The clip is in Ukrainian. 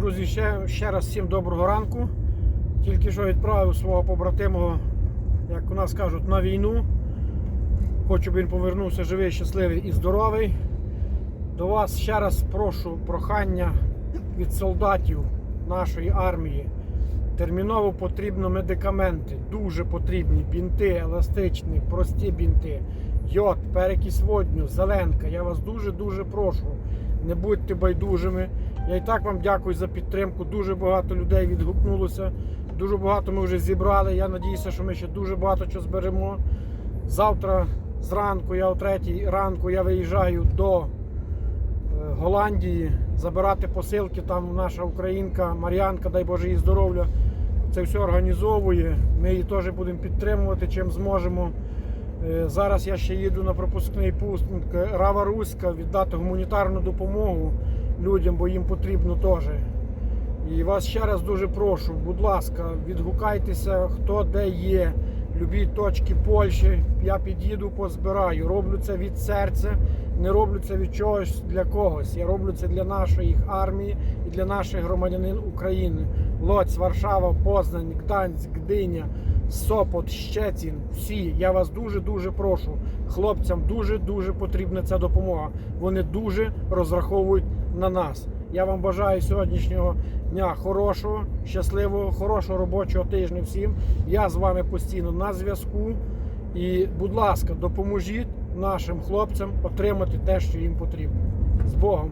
Друзі, ще, ще раз всім доброго ранку. Тільки що відправив свого побратимого, як у нас кажуть, на війну. Хочу, щоб він повернувся живий, щасливий і здоровий. До вас ще раз прошу прохання від солдатів нашої армії. Терміново потрібно медикаменти, дуже потрібні бінти, еластичні, прості бінти, йод, перекись водню, зеленка. Я вас дуже-дуже прошу. Не будьте байдужими. Я і так вам дякую за підтримку. Дуже багато людей відгукнулося. Дуже багато ми вже зібрали. Я надіюся, що ми ще дуже багато чого зберемо. Завтра зранку, я о третій ранку я виїжджаю до е, Голландії забирати посилки. Там наша українка Мар'янка, дай Боже їй здоров'я. Це все організовує. Ми її теж будемо підтримувати, чим зможемо. Е, Зараз я ще їду на пропускний пункт Рава Руська віддати гуманітарну допомогу людям, бо їм потрібно теж. І вас ще раз дуже прошу, будь ласка, відгукайтеся, хто де є. Любі точки Польщі, я під'їду, позбираю. Роблю це від серця, не роблю це від чогось для когось. Я роблю це для нашої армії і для наших громадянин України. Лоць, Варшава, Познань, Гданськ, Гдиня, Сопот, Щецін. Всі. Я вас дуже дуже прошу. Хлопцям дуже дуже потрібна ця допомога. Вони дуже розраховують на нас. Я вам бажаю сьогоднішнього дня хорошого, щасливого, хорошого робочого тижня всім. Я з вами постійно на зв'язку. І, будь ласка, допоможіть нашим хлопцям отримати те, що їм потрібно. З Богом!